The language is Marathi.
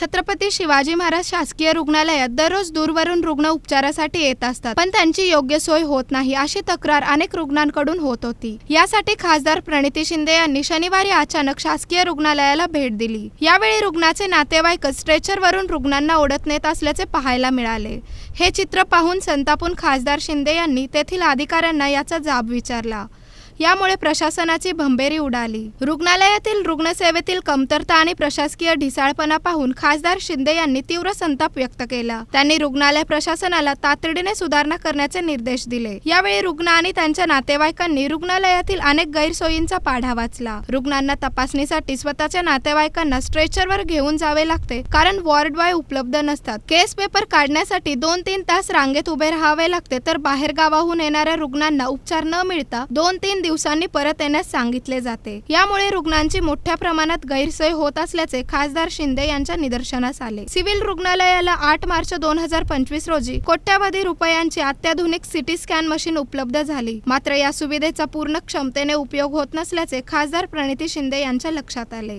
छत्रपती शिवाजी महाराज शासकीय रुग्णालयात दररोज दूरवरून रुग्ण उपचारासाठी येत असतात. पण त्यांची योग्य सोय होत नाही अशी तक्रार अनेक रुग्णांकडून होत होती. यासाठी खासदार प्रणिती शिंदे यांनी शनिवारी अचानक शासकीय रुग्णालयाला भेट दिली. यावेळी रुग्णाचे नातेवाईक स्ट्रेचरवरून रुग्णांना ओढत नेत असल्याचे पाहायला मिळाले. हे चित्र पाहून संतापून खासदार शिंदे यांनी तेथील अधिकाऱ्यांना याचा जाब विचारला. यामुळे प्रशासनाची भंबेरी उडाली. रुग्णालयातील रुग्णसेवेतील कमतरता आणि प्रशासकीय ढिसाळपणा पाहून खासदार शिंदे यांनी तीव्र संताप व्यक्त केला. त्यांनी रुग्णालय प्रशासनाला तातडीने सुधारणा करण्याचे निर्देश दिले. यावेळी रुग्ण आणि त्यांच्या नातेवाईकांनी रुग्णालयातील अनेक गैरसोयींचा पाढा वाचला. रुग्णांना तपासणीसाठी स्वतःच्या नातेवाईकांना स्ट्रेचरवर घेऊन जावे लागते कारण वॉर्ड बॉय उपलब्ध नसतात. केस पेपर काढण्यासाठी दोन तीन तास रांगेत उभे राहावे लागते तर बाहेर गावाहून येणाऱ्या रुग्णांना उपचार न मिळता दोन तीन दिवसांनी परत येण्यास सांगितले जाते. यामुळे रुग्णांची मोठ्या प्रमाणात गैरसोय होत असल्याचे खासदार शिंदे यांच्या निदर्शनास आले. सिव्हिल रुग्णालयाला आठ मार्च दोन हजार पंचवीस रोजी कोट्यावधी रुपयांची अत्याधुनिक सिटी स्कॅन मशीन उपलब्ध झाली. मात्र या सुविधेचा पूर्ण क्षमतेने उपयोग होत नसल्याचे खासदार प्रणिती शिंदे यांच्या लक्षात आले.